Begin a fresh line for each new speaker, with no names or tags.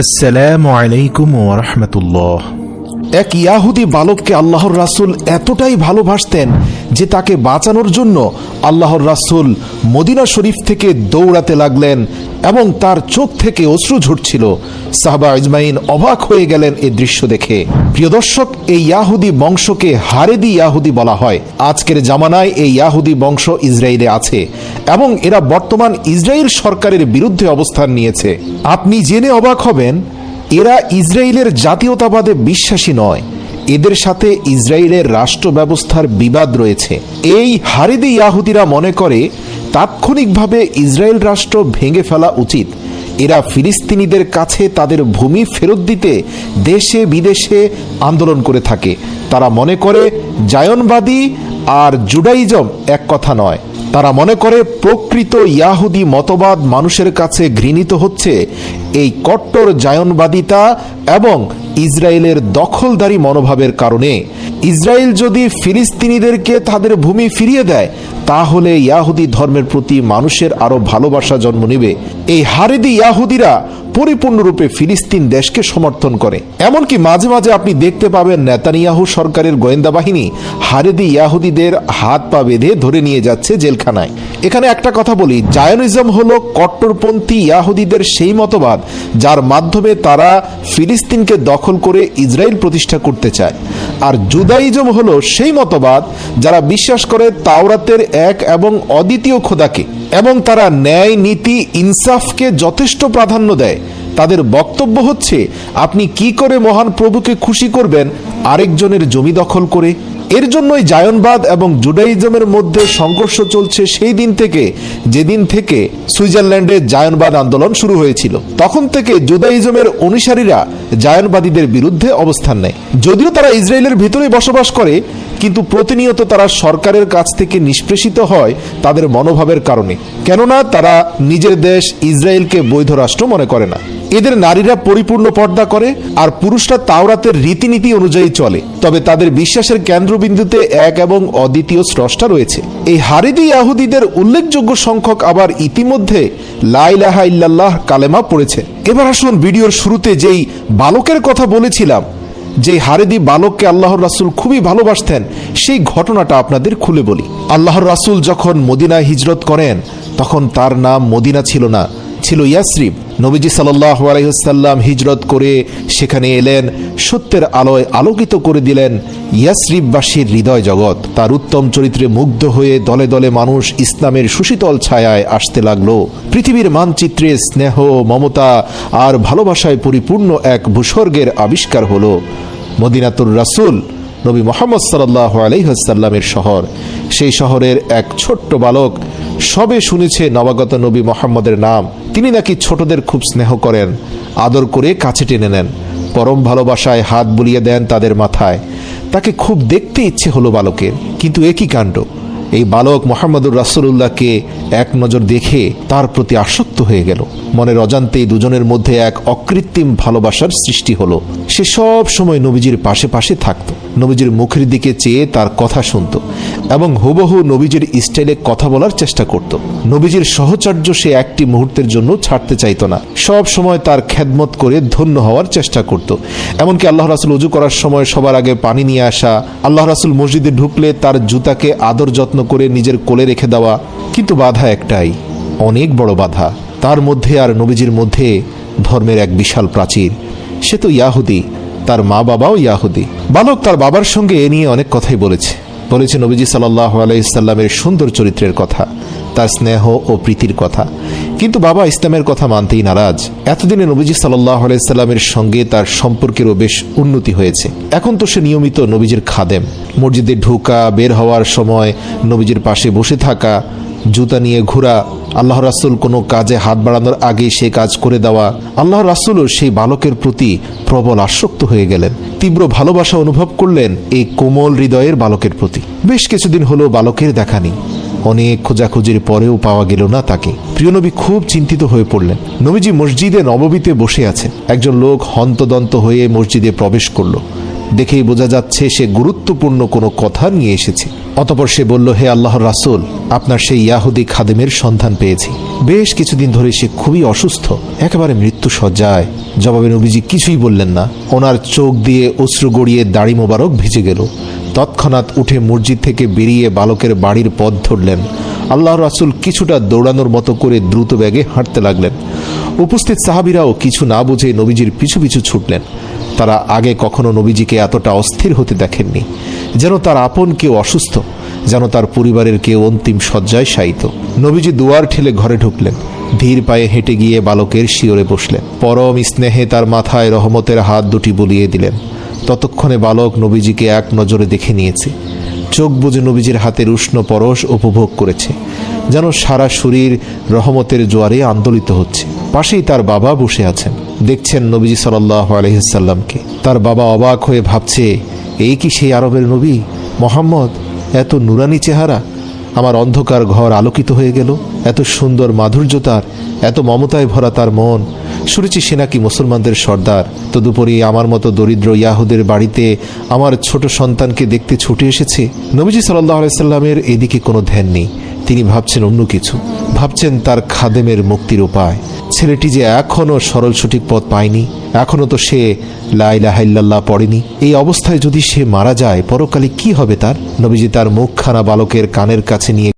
আসসালামু আলাইকুম ওরহমতুল্লাহ
এক ইয়াহুদি বালককে আল্লাহর রাসূল এতটাই ভালোবাসতেন যে তাকে বাঁচানোর জন্য আল্লাহর রাসূল মদিনা শরীফ থেকে দৌড়াতে লাগলেন। এবং তার চোখ থেকে অশ্রু ঝরছিল। সাহবা ইজমাইন অবাক হয়ে গেলেন এই দৃশ্য দেখে। প্রিয় দর্শক, এই ইয়াহুদি বংশকে হারেদি ইয়াহুদি বলা হয়। আজকের জামানায় এই ইয়াহুদি বংশ ইসরায়েলে আছে এবং এরা বর্তমান ইসরায়েল সরকারের বিরুদ্ধে অবস্থান নিয়েছে। আপনি জেনে অবাক হবেন, এরা ইসরায়েলের জাতীয়তাবাদে বিশ্বাসী নয়। এদের সাথে ইসরায়েলের রাষ্ট্র ব্যবস্থার বিবাদ রয়েছে। এই হারিদি ইয়াহুদিরা মনে করে তাৎক্ষণিকভাবে ইসরায়েল রাষ্ট্র ভেঙে ফেলা উচিত। এরা ফিলিস্তিনিদের কাছে তাদের ভূমি ফেরত দিতে দেশে বিদেশে আন্দোলন করে থাকে। তারা মনে করে, জায়নবাদী আর জুডাইজম এক কথা নয়। তারা মনে করে, প্রকৃত ইয়াহুদি মতবাদ মানুষের কাছে ঘৃণিত হচ্ছে এই কট্টর জায়নবাদিতা এবং ইসরায়েলের দখলদারি মনোভাবের কারণে। ইসরায়েল যদি ফিলিস্তিনিদেরকে তাদের ভূমি ফিরিয়ে দেয়, তাহলে ইয়াহুদি ধর্মের প্রতি মানুষের আরও ভালোবাসা জন্ম নেবে। এই হারেদি ইয়াহুদিরা পরিপূর্ণরূপে ফিলিস্তিন দেশকে সমর্থন করে। এমনকি মাঝে মাঝে আপনি দেখতে পাবেন নেতানিয়াহু সরকারের গোয়েন্দা বাহিনী হারেদি ইয়াহুদিদের হাত পা বেঁধে ধরে নিয়ে যাচ্ছে জেলখানায়। এখানে একটা কথা বলি, জায়নিজম হলো কট্টরপন্থী ইয়াহুদিদের সেই মতবাদ যার মাধ্যমে তারা ফিলিস্তিনকে দখল করে ইসরায়েল প্রতিষ্ঠা করতে চায়। আর জুদাইজম হলো সেই মতবাদ যারা বিশ্বাস করে তাওরাতের এক এবং অদ্বিতীয় খোদাকে। এবং তারা ন্যায়, নীতি, ইনসাফকে যথেষ্ট প্রাধান্য দেয়। তাদের বক্তব্য হচ্ছে, আপনি কি করে মহান প্রভুকে খুশি করবেন, আরেকজনের জমি দখল করে? এর জন্যই জায়নবাদ এবং জুডাইজমের মধ্যে সংঘর্ষ চলছে সেই দিন থেকে, যেদিন থেকে সুইজারল্যান্ডে জায়নবাদ আন্দোলন শুরু হয়েছিল। তখন থেকে জুদাইজমের অনুসারীরা জায়নবাদীদের বিরুদ্ধে অবস্থান নেয়। যদিও তারা ইসরায়েলের ভিতরে বসবাস করে কিন্তু প্রতিনিয়ত তারা সরকারের কাছ থেকে নিষ্পেষিত হয় তাদের মনোভাবের কারণে। কেননা তারা নিজের দেশ ইসরায়েলকে বৈধ রাষ্ট্র মনে করে না। এদের নারীরা পরিপূর্ণ পর্দা করে আর পুরুষরা তাওরাতের রীতিনীতি অনুযায়ী চলে। তবে তাদের বিশ্বাসের কেন্দ্রবিন্দুতে এক এবং অদ্বিতীয় স্রষ্টা রয়েছে। এই হারিদি ইয়াহুদিদের উল্লেখযোগ্য সংখ্যক আবার ইতিমধ্যে লাইলাহা ইল্লাল্লাহ কালেমা পড়েছে। এবার আসুন ভিডিওর শুরুতে যেই বালকের কথা বলেছিলাম যে হারেদি বালককে আল্লাহর রাসুল খুবই ভালোবাসতেন, সেই ঘটনাটা আপনাদের খুলে বলি। আল্লাহর রাসুল যখন মদিনায় হিজরত করেন, তখন তার নাম মদিনা ছিল না, ছিল ইয়াসরিব। নবীজি সাল্লাহ আলাইসাল্লাম হিজরত করে সেখানে এলেন, সত্যের আলোয় আলোকিত করে দিলেন ইয়াসরিববাসীর হৃদয় জগৎ, তার উত্তম চরিত্রে মুগ্ধ হয়ে দলে দলে মানুষ ইসলামের সুশীতল ছায়ায় আসতে লাগল। পৃথিবীর মানচিত্রে স্নেহ, মমতা আর ভালোবাসায় পরিপূর্ণ এক ভূস্বর্গের আবিষ্কার হল মদিনাতুর রাসূল নবী মোহাম্মদ সাল্লাহ আলহিহাসাল্লামের শহর। সেই শহরের এক ছোট্ট বালক সবে শুনেছে নবাগত নবী মোহাম্মদের নাম। তিনি নাকি ছোটদের খুব স্নেহ করেন, আদর করে কাছে টেনে নেন, পরম ভালোবাসায় হাত বুলিয়ে দেন তাদের মাথায়। তাকে খুব দেখতে ইচ্ছে হলো বালকের কিন্তু একই কাণ্ড? এই বালক মোহাম্মদুর রাসুল্লাহকে এক নজর দেখে তার প্রতি আসক্ত হয়ে গেল। মনের অজান্তেই দুজনের মধ্যে এক অকৃত্রিম ভালোবাসার সৃষ্টি হলো। সে সব সময় নবীজির পাশে পাশে থাকত। নবীজির মুখের দিকে চেয়ে তার কথা শুনত এবং হুবহু নবীজির স্টাইলে কথা বলার চেষ্টা করত। নবীজির সহচর্য সে একটি মুহূর্তের জন্য ছাড়তে চাইতো না। সব সময় তার খেদমত করে ধন্য হওয়ার চেষ্টা করত। এমনকি আল্লাহ রাসুল উজু করার সময় সবার আগে পানি নিয়ে আসা, আল্লাহ রাসুল মসজিদে ঢুকলে তার জুতাকে আদর যত্ন করে নিজের কোলে রেখে দেওয়া, কিন্তু বাধা একটাই, অনেক বড় বাধা। তার মধ্যে আর নবীজির মধ্যে ধর্মের এক বিশাল প্রাচীর। সে তো ইয়াহুদি, তার মা বাবাও ইয়াহুদি। বালক তার বাবার সঙ্গে এ নিয়ে অনেক কথাই বলেছে। বলেছে নবীজি সাল্লাহ আলাইসাল্লামের সুন্দর চরিত্রের কথা, তার স্নেহ ও প্রীতির কথা। কিন্তু বাবা ইসলামের কথা মানতেই নারাজ। এতদিনে নবীজি সাল্লাহ আলাইসাল্লামের সঙ্গে তার সম্পর্কেরও বেশ উন্নতি হয়েছে। এখন তো সে নিয়মিত নবীজির খাদেম। মসজিদে ঢোকা, বের হওয়ার সময় নবীজির পাশে বসে থাকা, জুতা নিয়ে ঘোরা, আল্লাহ রাসুল কোনো কাজে হাত বাড়ানোর আগেই সে কাজ করে দেওয়া, আল্লাহ রাসুলও সেই বালকের প্রতি প্রবল আসক্ত হয়ে গেলেন। তীব্র ভালোবাসা অনুভব করলেন এই কোমল হৃদয়ের বালকের প্রতি। বেশ কিছুদিন হলো বালকের দেখা নেই। অনেক খোঁজাখুঁজির পরেও পাওয়া গেল না তাকে। প্রিয় নবী খুব চিন্তিত হয়ে পড়লেন। নবীজি মসজিদে নববীতে বসে আছেন। একজন লোক হন্তদন্ত হয়ে মসজিদে প্রবেশ করল। দেখেই বোঝা যাচ্ছে সে গুরুত্বপূর্ণ কোনো কথা নিয়ে এসেছে। অতপর সে বলল, হে আল্লাহর রাসুল, আপনার সেই ইয়াহুদি খাদেমের সন্ধান পেয়েছি। বেশ কিছুদিন ধরে সে খুবই অসুস্থ, একেবারে মৃত্যু সজ্জায় জবাবে নবীজি কিছুই বললেন না। ওনার চোখ দিয়ে অশ্রু গড়িয়ে দাড়ি মোবারক ভিজে গেল। তৎক্ষণাৎ উঠে মসজিদ থেকে বেরিয়ে বালকের বাড়ির পথ ধরলেন। আল্লাহ রাসূল কিছুটা দৌড়ানোর মতো করে দ্রুত ব্যাগে হাঁটতে লাগলেন। উপস্থিত সাহাবিরাও কিছু না বুঝে নবীজির পিছু পিছু ছুটলেন। তারা আগে কখনো নবীজিকে এতটা অস্থির হতে দেখেননি, যেন তার আপন কেউ অসুস্থ, যেন তার পরিবারের কেউ অন্তিম শয্যায় শায়িত। নবীজি দুয়ার ঠেলে ঘরে ঢুকলেন, ধীর পায়ে হেঁটে গিয়ে বালকের শিওরে বসলেন। পরম স্নেহে তার মাথায় রহমতের হাত দুটি বুলিয়ে দিলেন। ততক্ষণে বালক নবীজিকে এক নজরে দেখে নিয়েছে। চোখ বুজে নবীজির হাতের উষ্ণ পরশ উপভোগ করেছে, যেন সারা শরীর রহমতের জোয়ারে আন্দোলিত হচ্ছে। পাশেই তার বাবা বসে আছেন। দেখছেন নবীজি সাল্লাহ আলহিসাল্লামকে তার বাবা অবাক হয়ে ভাবছে, এই কি সেই আরবের নবী? মোহাম্মদ, এত নুরানি চেহারা। আমার অন্ধকার ঘর আলোকিত হয়ে গেল। এত সুন্দর মাধুর্য তার। এত মমতায় ভরা তার মন। শুনেছি সে নাকি মুসলমানদের সর্দার। তদুপরি আমার মতো দরিদ্র ইয়াহুদের বাড়িতে আমার ছোট সন্তানকে দেখতে ছুটে এসেছে। নবীজি সাল্লাহ আলাইসাল্লামের এদিকে কোনো ধ্যান নেই। তিনি ভাবছেন অন্য কিছু। ভাবছেন তার খাদেমের মুক্তির উপায়। ছেলেটি যে এখনও সরল সঠিক পথ পায়নি এখনও তো সে লাইলাহাইল্লাল্লাহ পড়েনি। এই অবস্থায় যদি সে মারা যায়, পরকালে কি হবে তার? নবীজি তার মুখখানা বালকের কানের কাছে নিয়ে